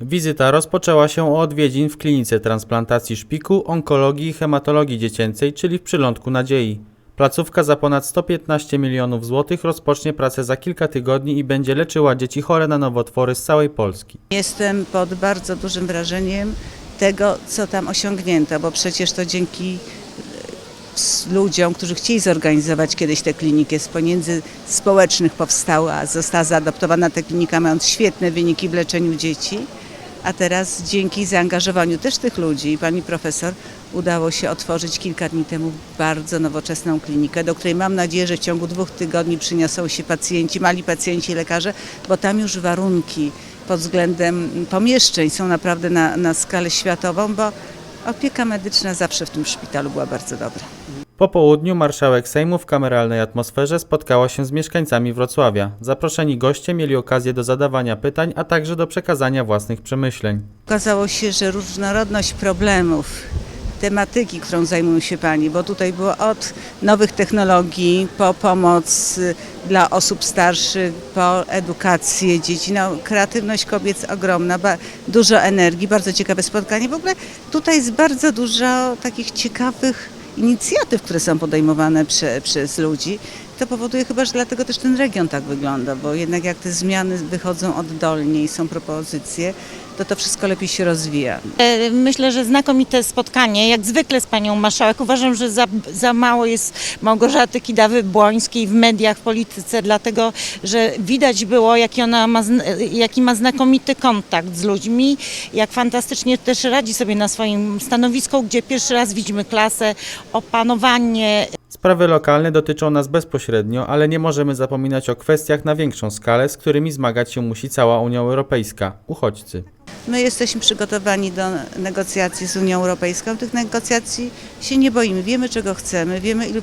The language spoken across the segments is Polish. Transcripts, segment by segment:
Wizyta rozpoczęła się od odwiedzin w klinice transplantacji szpiku, onkologii i hematologii dziecięcej, czyli w Przylądku Nadziei. Placówka za ponad 115 milionów złotych rozpocznie pracę za kilka tygodni i będzie leczyła dzieci chore na nowotwory z całej Polski. Jestem pod bardzo dużym wrażeniem tego, co tam osiągnięto, bo przecież to dzięki e, ludziom, którzy chcieli zorganizować kiedyś tę klinikę, z pieniędzy społecznych powstała, została zaadoptowana ta klinika, mając świetne wyniki w leczeniu dzieci. A teraz dzięki zaangażowaniu też tych ludzi, pani profesor, udało się otworzyć kilka dni temu bardzo nowoczesną klinikę, do której mam nadzieję, że w ciągu dwóch tygodni przyniosą się pacjenci, mali pacjenci lekarze, bo tam już warunki pod względem pomieszczeń są naprawdę na, na skalę światową, bo opieka medyczna zawsze w tym szpitalu była bardzo dobra. Po południu marszałek Sejmu w kameralnej atmosferze spotkała się z mieszkańcami Wrocławia. Zaproszeni goście mieli okazję do zadawania pytań, a także do przekazania własnych przemyśleń. Okazało się, że różnorodność problemów, tematyki, którą zajmują się Pani, bo tutaj było od nowych technologii, po pomoc y, dla osób starszych, po edukację dzieci, no, kreatywność kobiet ogromna, dużo energii, bardzo ciekawe spotkanie. W ogóle tutaj jest bardzo dużo takich ciekawych inicjatyw, które są podejmowane prze, przez ludzi. To powoduje chyba, że dlatego też ten region tak wygląda, bo jednak jak te zmiany wychodzą oddolnie i są propozycje, to to wszystko lepiej się rozwija. E, Myślę, że znakomite spotkanie, jak zwykle z panią marszałek. Uważam, że za, za mało jest Małgorzaty Kidawy-Błońskiej w mediach, w polityce, dlatego że widać było, jaki ona ma, jaki ma znakomity kontakt z ludźmi, jak fantastycznie też radzi sobie na swoim stanowisku, gdzie pierwszy raz widzimy klasę, opanowanie Sprawy lokalne dotyczą nas bezpośrednio, ale nie możemy zapominać o kwestiach na większą skalę, z którymi zmagać się musi cała Unia Europejska uchodźcy. My jesteśmy przygotowani do negocjacji z Unią Europejską. Tych negocjacji się nie boimy. Wiemy, czego chcemy, wiemy, ilu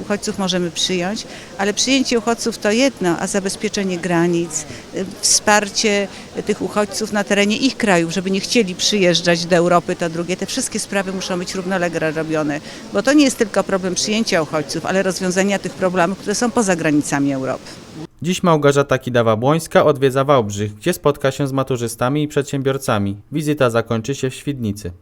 uchodźców możemy przyjąć, ale przyjęcie uchodźców to jedno, a zabezpieczenie granic, y, wsparcie tych uchodźców na terenie ich krajów, żeby nie chcieli przyjeżdżać do Europy, to drugie. Te wszystkie sprawy muszą być równolegle robione, bo to nie jest tylko problem przyjęcia uchodźców, ale rozwiązania tych problemów, które są poza granicami Europy. Dziś Małgorzata Kidawa-Błońska odwiedza Wałbrzych, gdzie spotka się z maturzystami i przedsiębiorcami. Wizyta zakończy się w Świdnicy.